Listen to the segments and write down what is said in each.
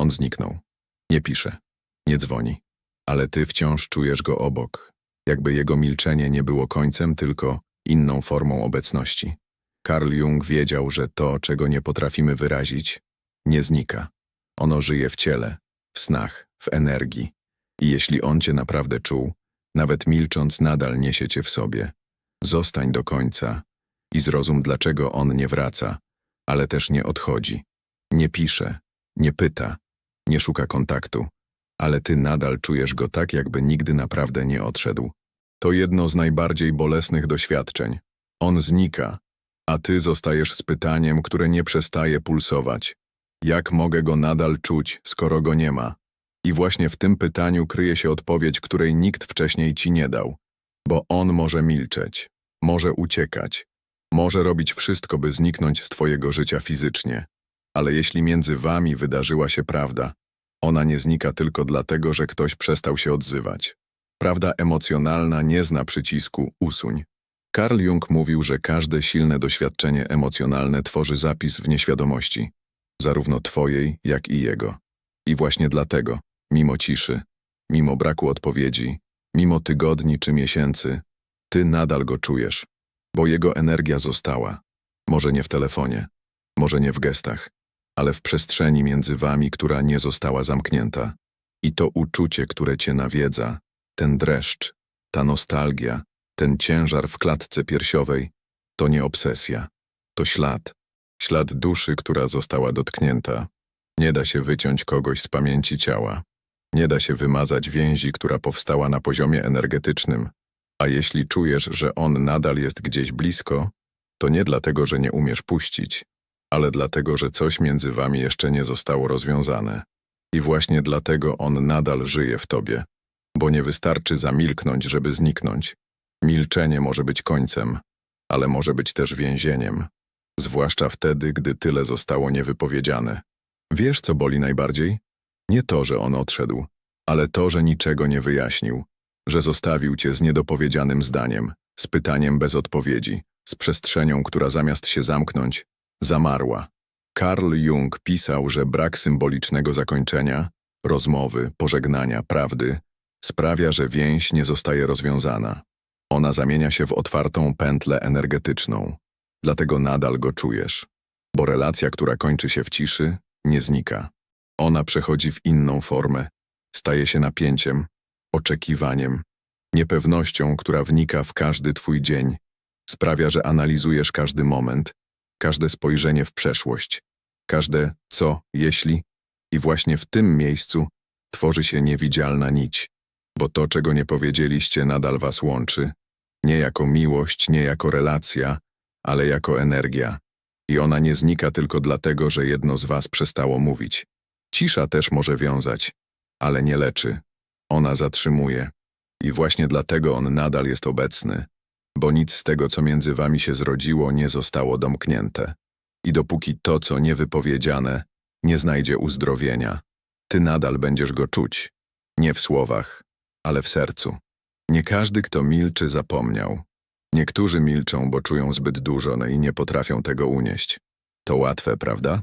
On zniknął. Nie pisze, nie dzwoni, ale ty wciąż czujesz go obok, jakby jego milczenie nie było końcem, tylko inną formą obecności. Carl Jung wiedział, że to, czego nie potrafimy wyrazić, nie znika. Ono żyje w ciele, w snach, w energii. I jeśli on cię naprawdę czuł, nawet milcząc nadal niesie cię w sobie. Zostań do końca i zrozum, dlaczego on nie wraca, ale też nie odchodzi. Nie pisze, nie pyta, nie szuka kontaktu, ale ty nadal czujesz go tak, jakby nigdy naprawdę nie odszedł. To jedno z najbardziej bolesnych doświadczeń. On znika, a ty zostajesz z pytaniem, które nie przestaje pulsować. Jak mogę go nadal czuć, skoro go nie ma? I właśnie w tym pytaniu kryje się odpowiedź, której nikt wcześniej ci nie dał. Bo on może milczeć, może uciekać, może robić wszystko, by zniknąć z twojego życia fizycznie. Ale jeśli między wami wydarzyła się prawda, ona nie znika tylko dlatego, że ktoś przestał się odzywać. Prawda emocjonalna nie zna przycisku usuń. Carl Jung mówił, że każde silne doświadczenie emocjonalne tworzy zapis w nieświadomości, zarówno twojej, jak i jego. I właśnie dlatego, mimo ciszy, mimo braku odpowiedzi, mimo tygodni czy miesięcy, ty nadal go czujesz, bo jego energia została. Może nie w telefonie, może nie w gestach, ale w przestrzeni między wami, która nie została zamknięta. I to uczucie, które cię nawiedza, ten dreszcz, ta nostalgia, ten ciężar w klatce piersiowej, to nie obsesja, to ślad. Ślad duszy, która została dotknięta. Nie da się wyciąć kogoś z pamięci ciała. Nie da się wymazać więzi, która powstała na poziomie energetycznym. A jeśli czujesz, że on nadal jest gdzieś blisko, to nie dlatego, że nie umiesz puścić, ale dlatego, że coś między wami jeszcze nie zostało rozwiązane. I właśnie dlatego on nadal żyje w tobie. Bo nie wystarczy zamilknąć, żeby zniknąć. Milczenie może być końcem, ale może być też więzieniem. Zwłaszcza wtedy, gdy tyle zostało niewypowiedziane. Wiesz, co boli najbardziej? Nie to, że on odszedł, ale to, że niczego nie wyjaśnił, że zostawił cię z niedopowiedzianym zdaniem, z pytaniem bez odpowiedzi, z przestrzenią, która zamiast się zamknąć, zamarła. Carl Jung pisał, że brak symbolicznego zakończenia, rozmowy, pożegnania, prawdy sprawia, że więź nie zostaje rozwiązana. Ona zamienia się w otwartą pętlę energetyczną. Dlatego nadal go czujesz. Bo relacja, która kończy się w ciszy, nie znika. Ona przechodzi w inną formę. Staje się napięciem, oczekiwaniem, niepewnością, która wnika w każdy twój dzień. Sprawia, że analizujesz każdy moment, każde spojrzenie w przeszłość, każde co, jeśli. I właśnie w tym miejscu tworzy się niewidzialna nić. Bo to, czego nie powiedzieliście, nadal was łączy. Nie jako miłość, nie jako relacja, ale jako energia. I ona nie znika tylko dlatego, że jedno z was przestało mówić. Cisza też może wiązać, ale nie leczy. Ona zatrzymuje. I właśnie dlatego on nadal jest obecny, bo nic z tego, co między wami się zrodziło, nie zostało domknięte. I dopóki to, co niewypowiedziane, nie znajdzie uzdrowienia, ty nadal będziesz go czuć. Nie w słowach, ale w sercu. Nie każdy, kto milczy, zapomniał. Niektórzy milczą, bo czują zbyt dużo no i nie potrafią tego unieść. To łatwe, prawda?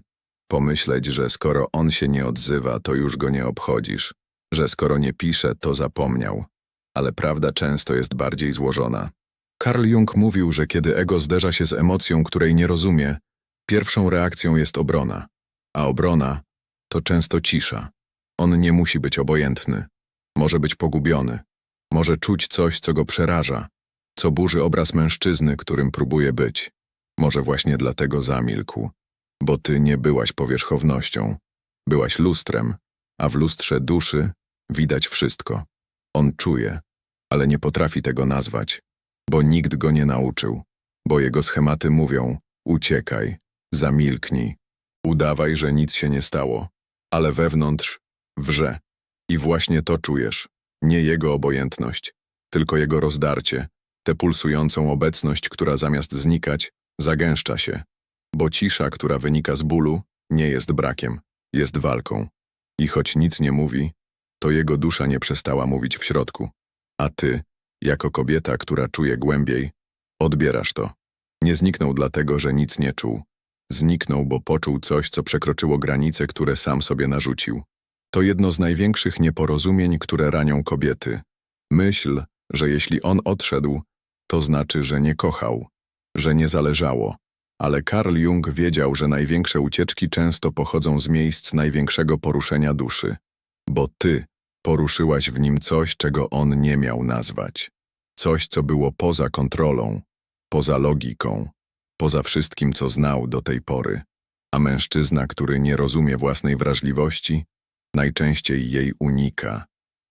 Pomyśleć, że skoro on się nie odzywa, to już go nie obchodzisz, że skoro nie pisze, to zapomniał. Ale prawda często jest bardziej złożona. Carl Jung mówił, że kiedy ego zderza się z emocją, której nie rozumie, pierwszą reakcją jest obrona, a obrona to często cisza. On nie musi być obojętny. Może być pogubiony. Może czuć coś, co go przeraża, co burzy obraz mężczyzny, którym próbuje być. Może właśnie dlatego zamilkł, bo ty nie byłaś powierzchownością. Byłaś lustrem, a w lustrze duszy widać wszystko. On czuje, ale nie potrafi tego nazwać, bo nikt go nie nauczył, bo jego schematy mówią uciekaj, zamilknij, udawaj, że nic się nie stało, ale wewnątrz wrze. I właśnie to czujesz, nie jego obojętność, tylko jego rozdarcie, tę pulsującą obecność, która zamiast znikać, zagęszcza się, bo cisza, która wynika z bólu, nie jest brakiem, jest walką. I choć nic nie mówi, to jego dusza nie przestała mówić w środku. A ty, jako kobieta, która czuje głębiej, odbierasz to. Nie zniknął dlatego, że nic nie czuł, Zniknął, bo poczuł coś, co przekroczyło granice, które sam sobie narzucił. To jedno z największych nieporozumień, które ranią kobiety. Myśl, że jeśli on odszedł, to znaczy, że nie kochał, że nie zależało. Ale Carl Jung wiedział, że największe ucieczki często pochodzą z miejsc największego poruszenia duszy. Bo ty poruszyłaś w nim coś, czego on nie miał nazwać. Coś, co było poza kontrolą, poza logiką, poza wszystkim, co znał do tej pory. A mężczyzna, który nie rozumie własnej wrażliwości, najczęściej jej unika.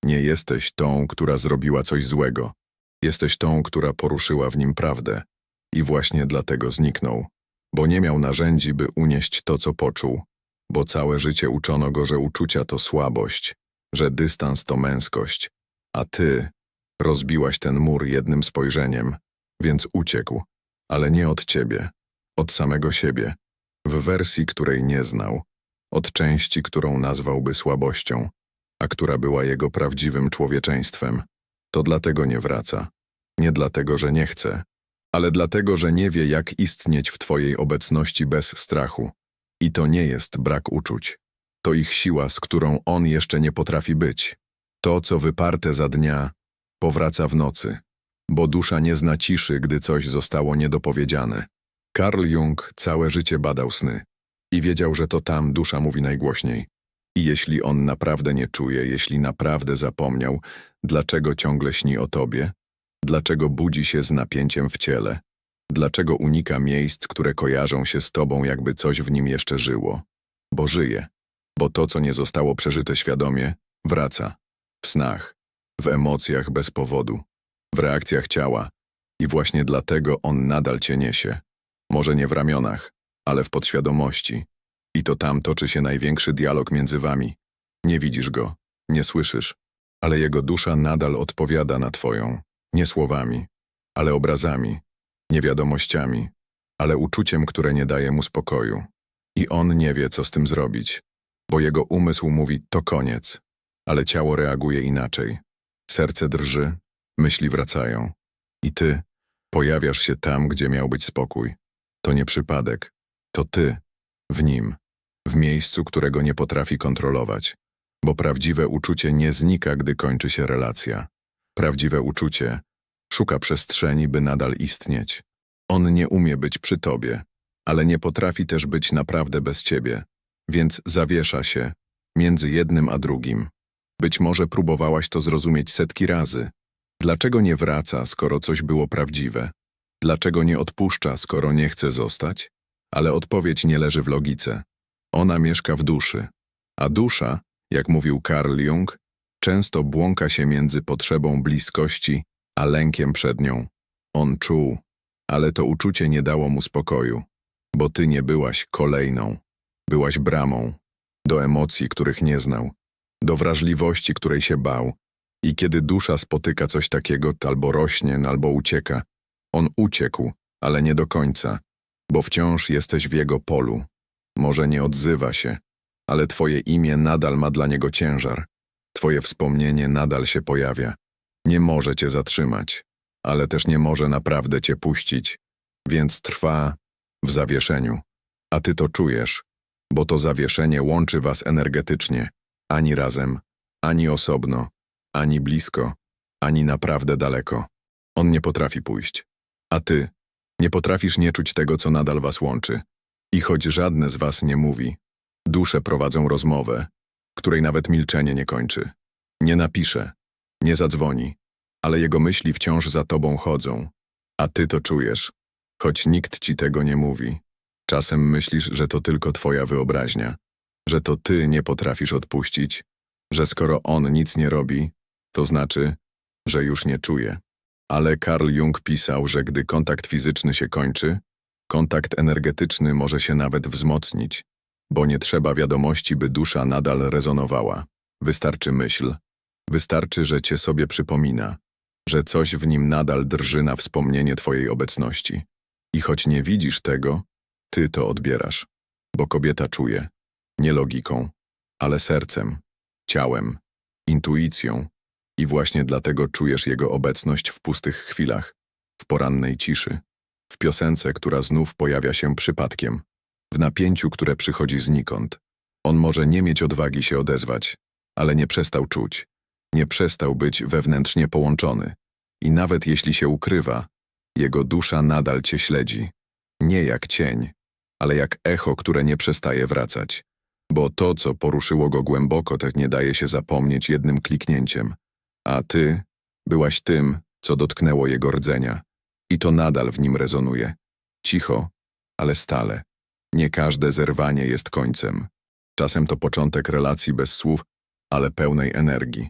Nie jesteś tą, która zrobiła coś złego. Jesteś tą, która poruszyła w nim prawdę. I właśnie dlatego zniknął, bo nie miał narzędzi, by unieść to, co poczuł, bo całe życie uczono go, że uczucia to słabość, że dystans to męskość, a ty rozbiłaś ten mur jednym spojrzeniem, więc uciekł, ale nie od ciebie, od samego siebie, w wersji, której nie znał, od części, którą nazwałby słabością, a która była jego prawdziwym człowieczeństwem. To dlatego nie wraca. Nie dlatego, że nie chce, ale dlatego, że nie wie, jak istnieć w Twojej obecności bez strachu. I to nie jest brak uczuć. To ich siła, z którą on jeszcze nie potrafi być. To, co wyparte za dnia, powraca w nocy, bo dusza nie zna ciszy, gdy coś zostało niedopowiedziane. Carl Jung całe życie badał sny i wiedział, że to tam dusza mówi najgłośniej. I jeśli on naprawdę nie czuje, jeśli naprawdę zapomniał, dlaczego ciągle śni o tobie, dlaczego budzi się z napięciem w ciele, dlaczego unika miejsc, które kojarzą się z tobą, jakby coś w nim jeszcze żyło. Bo żyje, bo to, co nie zostało przeżyte świadomie, wraca. W snach, w emocjach bez powodu, w reakcjach ciała. I właśnie dlatego on nadal cię niesie. Może nie w ramionach, ale w podświadomości. I to tam toczy się największy dialog między wami. Nie widzisz go, nie słyszysz, ale jego dusza nadal odpowiada na twoją, nie słowami, ale obrazami, nie wiadomościami, ale uczuciem, które nie daje mu spokoju. I on nie wie, co z tym zrobić, bo jego umysł mówi to koniec, ale ciało reaguje inaczej. Serce drży, myśli wracają. I ty pojawiasz się tam, gdzie miał być spokój. To nie przypadek, to ty, w nim, w miejscu, którego nie potrafi kontrolować, bo prawdziwe uczucie nie znika, gdy kończy się relacja. Prawdziwe uczucie szuka przestrzeni, by nadal istnieć. On nie umie być przy tobie, ale nie potrafi też być naprawdę bez ciebie, więc zawiesza się między jednym a drugim. Być może próbowałaś to zrozumieć setki razy. Dlaczego nie wraca, skoro coś było prawdziwe? Dlaczego nie odpuszcza, skoro nie chce zostać? Ale odpowiedź nie leży w logice. Ona mieszka w duszy. A dusza, jak mówił Carl Jung, często błąka się między potrzebą bliskości a lękiem przed nią. On czuł, ale to uczucie nie dało mu spokoju, bo ty nie byłaś kolejną. Byłaś bramą do emocji, których nie znał, do wrażliwości, której się bał. I kiedy dusza spotyka coś takiego, albo rośnie, albo ucieka, on uciekł, ale nie do końca, bo wciąż jesteś w jego polu. Może nie odzywa się, ale twoje imię nadal ma dla niego ciężar. Twoje wspomnienie nadal się pojawia. Nie może cię zatrzymać, ale też nie może naprawdę cię puścić, więc trwa w zawieszeniu. A ty to czujesz, bo to zawieszenie łączy was energetycznie, ani razem, ani osobno, ani blisko, ani naprawdę daleko. On nie potrafi pójść. A ty nie potrafisz nie czuć tego, co nadal was łączy. I choć żadne z was nie mówi, dusze prowadzą rozmowę, której nawet milczenie nie kończy. Nie napisze, nie zadzwoni, ale jego myśli wciąż za tobą chodzą, a ty to czujesz, choć nikt ci tego nie mówi. Czasem myślisz, że to tylko twoja wyobraźnia, że to ty nie potrafisz odpuścić, że skoro on nic nie robi, to znaczy, że już nie czuje. Ale Carl Jung pisał, że gdy kontakt fizyczny się kończy, kontakt energetyczny może się nawet wzmocnić, bo nie trzeba wiadomości, by dusza nadal rezonowała. Wystarczy myśl, wystarczy, że cię sobie przypomina, że coś w nim nadal drży na wspomnienie twojej obecności. I choć nie widzisz tego, ty to odbierasz, bo kobieta czuje, nie logiką, ale sercem, ciałem, intuicją i właśnie dlatego czujesz jego obecność w pustych chwilach, w porannej ciszy, w piosence, która znów pojawia się przypadkiem, w napięciu, które przychodzi znikąd. On może nie mieć odwagi się odezwać, ale nie przestał czuć. Nie przestał być wewnętrznie połączony. I nawet jeśli się ukrywa, jego dusza nadal cię śledzi. Nie jak cień, ale jak echo, które nie przestaje wracać. Bo to, co poruszyło go głęboko, tak nie daje się zapomnieć jednym kliknięciem. A ty byłaś tym, co dotknęło jego rdzenia. I to nadal w nim rezonuje. Cicho, ale stale. Nie każde zerwanie jest końcem. Czasem to początek relacji bez słów, ale pełnej energii.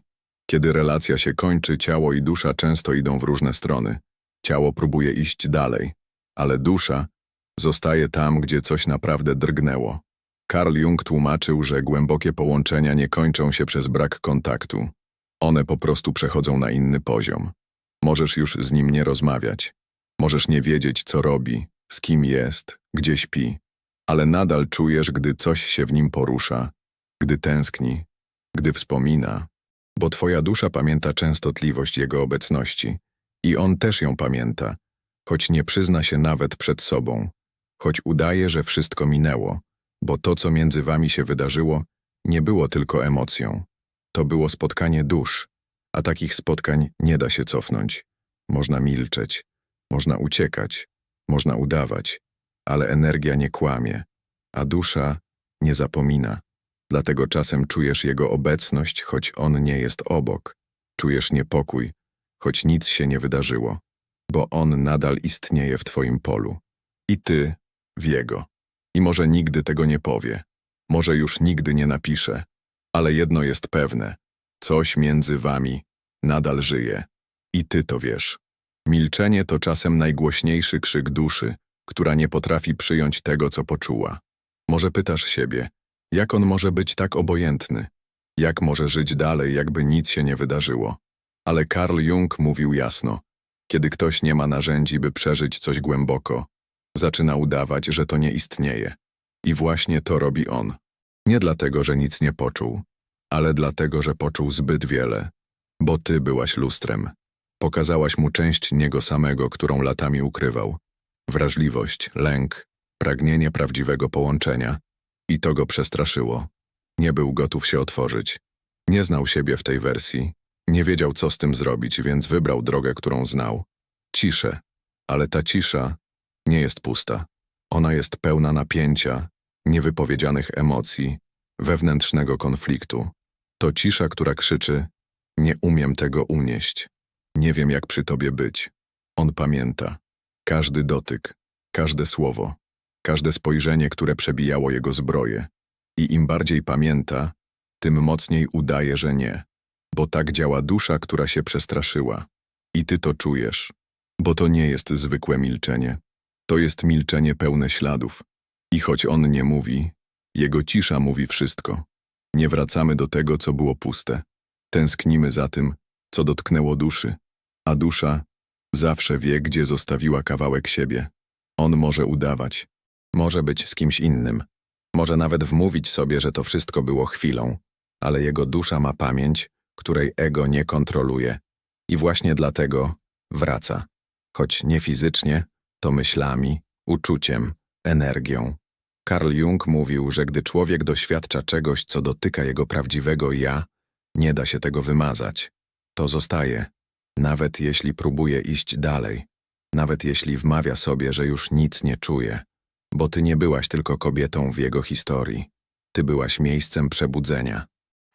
Kiedy relacja się kończy, ciało i dusza często idą w różne strony. Ciało próbuje iść dalej, ale dusza zostaje tam, gdzie coś naprawdę drgnęło. Carl Jung tłumaczył, że głębokie połączenia nie kończą się przez brak kontaktu. One po prostu przechodzą na inny poziom. Możesz już z nim nie rozmawiać. Możesz nie wiedzieć, co robi, z kim jest, gdzie śpi, ale nadal czujesz, gdy coś się w nim porusza, gdy tęskni, gdy wspomina, bo twoja dusza pamięta częstotliwość jego obecności i on też ją pamięta, choć nie przyzna się nawet przed sobą, choć udaje, że wszystko minęło, bo to, co między wami się wydarzyło, nie było tylko emocją. To było spotkanie dusz, a takich spotkań nie da się cofnąć. Można milczeć, można uciekać, można udawać, ale energia nie kłamie, a dusza nie zapomina. Dlatego czasem czujesz jego obecność, choć on nie jest obok. Czujesz niepokój, choć nic się nie wydarzyło, bo on nadal istnieje w twoim polu. I ty w jego. I może nigdy tego nie powie, może już nigdy nie napisze, ale jedno jest pewne: coś między wami nadal żyje. I ty to wiesz. Milczenie to czasem najgłośniejszy krzyk duszy, która nie potrafi przyjąć tego, co poczuła. Może pytasz siebie, jak on może być tak obojętny? Jak może żyć dalej, jakby nic się nie wydarzyło? Ale Carl Jung mówił jasno, kiedy ktoś nie ma narzędzi, by przeżyć coś głęboko, zaczyna udawać, że to nie istnieje. I właśnie to robi on. Nie dlatego, że nic nie poczuł, ale dlatego, że poczuł zbyt wiele, bo ty byłaś lustrem. Pokazałaś mu część niego samego, którą latami ukrywał. Wrażliwość, lęk, pragnienie prawdziwego połączenia. I to go przestraszyło. Nie był gotów się otworzyć. Nie znał siebie w tej wersji. Nie wiedział, co z tym zrobić, więc wybrał drogę, którą znał. Ciszę. Ale ta cisza nie jest pusta. Ona jest pełna napięcia, niewypowiedzianych emocji, wewnętrznego konfliktu. To cisza, która krzyczy: Nie umiem tego unieść. Nie wiem, jak przy tobie być. On pamięta. Każdy dotyk, każde słowo, każde spojrzenie, które przebijało jego zbroję. I im bardziej pamięta, tym mocniej udaje, że nie. Bo tak działa dusza, która się przestraszyła. I ty to czujesz. Bo to nie jest zwykłe milczenie. To jest milczenie pełne śladów. I choć on nie mówi, jego cisza mówi wszystko. Nie wracamy do tego, co było puste. Tęsknimy za tym, co dotknęło duszy. A dusza zawsze wie, gdzie zostawiła kawałek siebie. On może udawać. Może być z kimś innym. Może nawet wmówić sobie, że to wszystko było chwilą. Ale jego dusza ma pamięć, której ego nie kontroluje. I właśnie dlatego wraca. Choć nie fizycznie, to myślami, uczuciem, energią. Carl Jung mówił, że gdy człowiek doświadcza czegoś, co dotyka jego prawdziwego ja, nie da się tego wymazać. To zostaje, nawet jeśli próbuje iść dalej, nawet jeśli wmawia sobie, że już nic nie czuje, bo ty nie byłaś tylko kobietą w jego historii. Ty byłaś miejscem przebudzenia,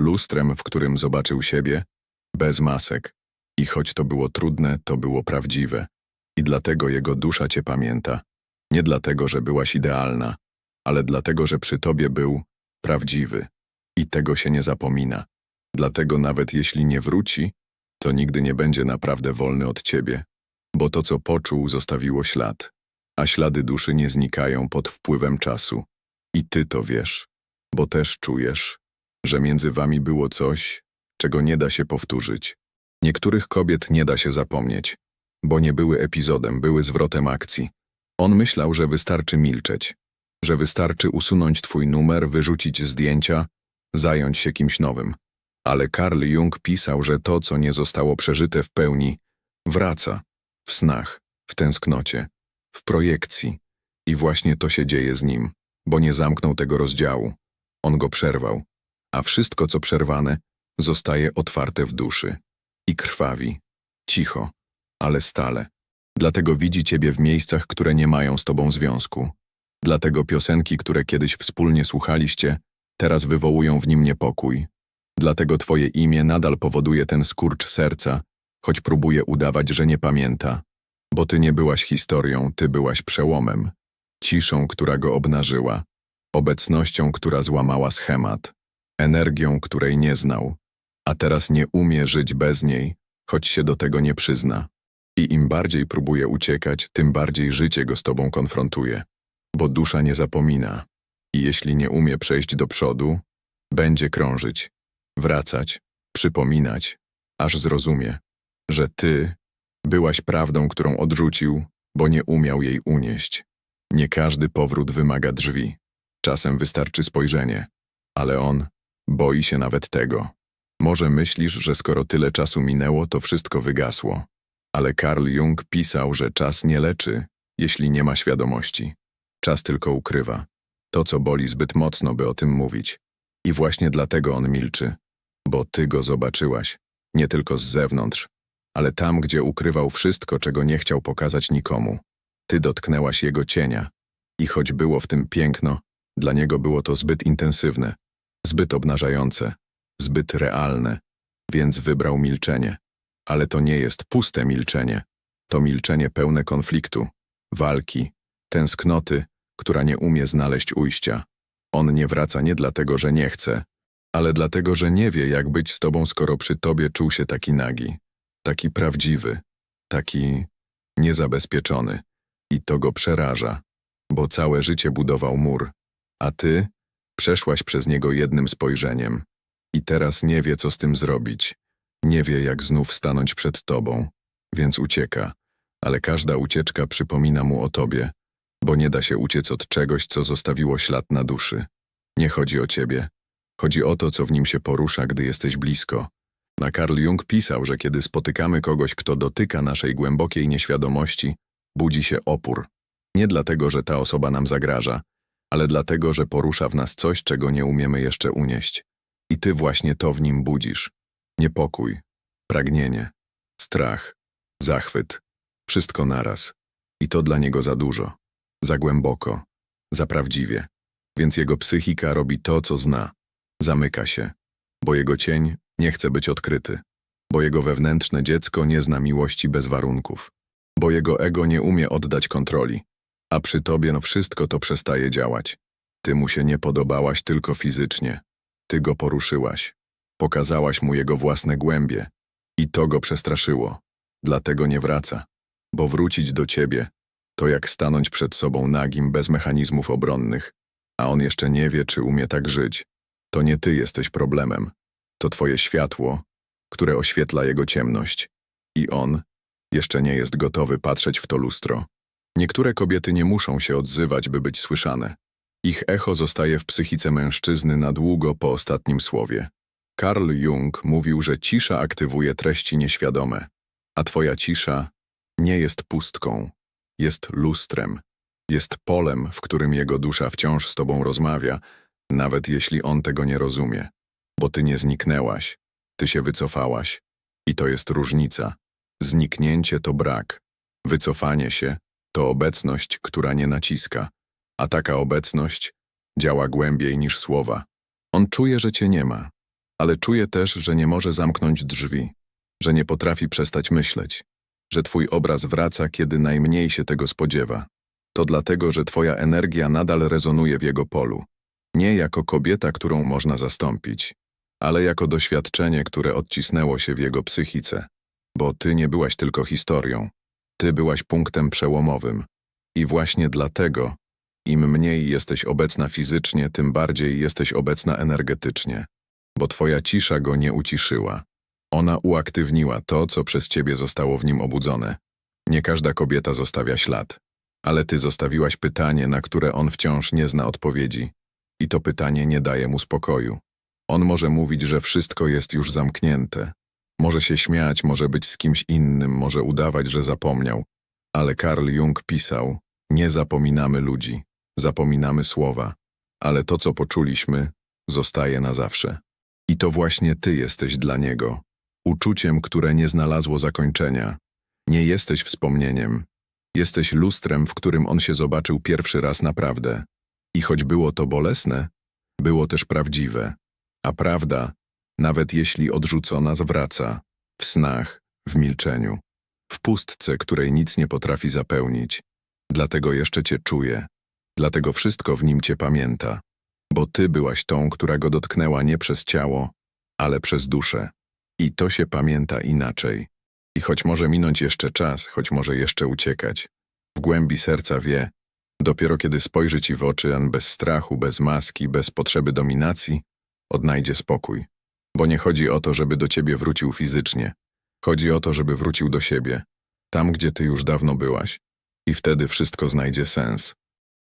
lustrem, w którym zobaczył siebie, bez masek. I choć to było trudne, to było prawdziwe. I dlatego jego dusza cię pamięta. Nie dlatego, że byłaś idealna, ale dlatego, że przy tobie był prawdziwy. I tego się nie zapomina. Dlatego nawet jeśli nie wróci, to nigdy nie będzie naprawdę wolny od ciebie, bo to, co poczuł, zostawiło ślad, a ślady duszy nie znikają pod wpływem czasu. I ty to wiesz, bo też czujesz, że między wami było coś, czego nie da się powtórzyć. Niektórych kobiet nie da się zapomnieć, bo nie były epizodem, były zwrotem akcji. On myślał, że wystarczy milczeć, że wystarczy usunąć twój numer, wyrzucić zdjęcia, zająć się kimś nowym. Ale Carl Jung pisał, że to, co nie zostało przeżyte w pełni, wraca w snach, w tęsknocie, w projekcji. I właśnie to się dzieje z nim. bo nie zamknął tego rozdziału. On go przerwał, a wszystko, co przerwane, zostaje otwarte w duszy i krwawi. Cicho, ale stale. Dlatego widzi ciebie w miejscach, które nie mają z tobą związku. Dlatego piosenki, które kiedyś wspólnie słuchaliście, teraz wywołują w nim niepokój. Dlatego twoje imię nadal powoduje ten skurcz serca, choć próbuje udawać, że nie pamięta. Bo ty nie byłaś historią, ty byłaś przełomem. Ciszą, która go obnażyła. Obecnością, która złamała schemat. Energią, której nie znał. A teraz nie umie żyć bez niej, choć się do tego nie przyzna. I im bardziej próbuje uciekać, tym bardziej życie go z tobą konfrontuje. Bo dusza nie zapomina. I jeśli nie umie przejść do przodu, będzie krążyć, wracać, przypominać, aż zrozumie, że ty byłaś prawdą, którą odrzucił, bo nie umiał jej unieść. Nie każdy powrót wymaga drzwi. Czasem wystarczy spojrzenie, ale on boi się nawet tego. Może myślisz, że skoro tyle czasu minęło, to wszystko wygasło. Ale Carl Jung pisał, że czas nie leczy, jeśli nie ma świadomości. Czas tylko ukrywa. To, co boli zbyt mocno, by o tym mówić. I właśnie dlatego on milczy. Bo ty go zobaczyłaś. Nie tylko z zewnątrz, ale tam, gdzie ukrywał wszystko, czego nie chciał pokazać nikomu. Ty dotknęłaś jego cienia. I choć było w tym piękno, dla niego było to zbyt intensywne, zbyt obnażające, zbyt realne, więc wybrał milczenie. Ale to nie jest puste milczenie. To milczenie pełne konfliktu, walki, tęsknoty, która nie umie znaleźć ujścia. On nie wraca nie dlatego, że nie chce, ale dlatego, że nie wie, jak być z tobą, skoro przy tobie czuł się taki nagi, taki prawdziwy, taki niezabezpieczony. I to go przeraża, bo całe życie budował mur, a ty przeszłaś przez niego jednym spojrzeniem. I teraz nie wie, co z tym zrobić. Nie wie, jak znów stanąć przed tobą, więc ucieka. Ale każda ucieczka przypomina mu o tobie, bo nie da się uciec od czegoś, co zostawiło ślad na duszy. Nie chodzi o ciebie. Chodzi o to, co w nim się porusza, gdy jesteś blisko. Na Carl Jung pisał, że kiedy spotykamy kogoś, kto dotyka naszej głębokiej nieświadomości, budzi się opór. Nie dlatego, że ta osoba nam zagraża, ale dlatego, że porusza w nas coś, czego nie umiemy jeszcze unieść. I ty właśnie to w nim budzisz. Niepokój, pragnienie, strach, zachwyt. Wszystko naraz. I to dla niego za dużo. Za głęboko. Za prawdziwie. Więc jego psychika robi to, co zna. Zamyka się. Bo jego cień nie chce być odkryty. Bo jego wewnętrzne dziecko nie zna miłości bez warunków. Bo jego ego nie umie oddać kontroli. A przy tobie no wszystko to przestaje działać. Ty mu się nie podobałaś tylko fizycznie. Ty go poruszyłaś. Pokazałaś mu jego własne głębie. I to go przestraszyło. Dlatego nie wraca. Bo wrócić do ciebie to jak stanąć przed sobą nagim bez mechanizmów obronnych, a on jeszcze nie wie, czy umie tak żyć. To nie ty jesteś problemem. To twoje światło, które oświetla jego ciemność. I on jeszcze nie jest gotowy patrzeć w to lustro. Niektóre kobiety nie muszą się odzywać, by być słyszane. Ich echo zostaje w psychice mężczyzny na długo po ostatnim słowie. Carl Jung mówił, że cisza aktywuje treści nieświadome, a twoja cisza nie jest pustką, jest lustrem, jest polem, w którym jego dusza wciąż z tobą rozmawia, nawet jeśli on tego nie rozumie. Bo ty nie zniknęłaś, ty się wycofałaś. I to jest różnica. Zniknięcie to brak. Wycofanie się to obecność, która nie naciska, a taka obecność działa głębiej niż słowa. On czuje, że cię nie ma, ale czuje też, że nie może zamknąć drzwi, że nie potrafi przestać myśleć, że twój obraz wraca, kiedy najmniej się tego spodziewa. To dlatego, że twoja energia nadal rezonuje w jego polu, nie jako kobieta, którą można zastąpić, ale jako doświadczenie, które odcisnęło się w jego psychice, bo ty nie byłaś tylko historią, ty byłaś punktem przełomowym. I właśnie dlatego, im mniej jesteś obecna fizycznie, tym bardziej jesteś obecna energetycznie, bo twoja cisza go nie uciszyła. Ona uaktywniła to, co przez ciebie zostało w nim obudzone. Nie każda kobieta zostawia ślad, ale ty zostawiłaś pytanie, na które on wciąż nie zna odpowiedzi. I to pytanie nie daje mu spokoju. On może mówić, że wszystko jest już zamknięte. Może się śmiać, może być z kimś innym, może udawać, że zapomniał. Ale Carl Jung pisał, nie zapominamy ludzi, zapominamy słowa, ale to, co poczuliśmy, zostaje na zawsze. I to właśnie ty jesteś dla niego. Uczuciem, które nie znalazło zakończenia. Nie jesteś wspomnieniem. Jesteś lustrem, w którym on się zobaczył pierwszy raz naprawdę. I choć było to bolesne, było też prawdziwe. A prawda, nawet jeśli odrzucona, zwraca. W snach, w milczeniu. W pustce, której nic nie potrafi zapełnić. Dlatego jeszcze cię czuje. Dlatego wszystko w nim cię pamięta. Bo ty byłaś tą, która go dotknęła nie przez ciało, ale przez duszę. I to się pamięta inaczej. I choć może minąć jeszcze czas, choć może jeszcze uciekać, w głębi serca wie, dopiero kiedy spojrzy ci w oczy, an bez strachu, bez maski, bez potrzeby dominacji, odnajdzie spokój. Bo nie chodzi o to, żeby do ciebie wrócił fizycznie. Chodzi o to, żeby wrócił do siebie, tam gdzie ty już dawno byłaś. I wtedy wszystko znajdzie sens.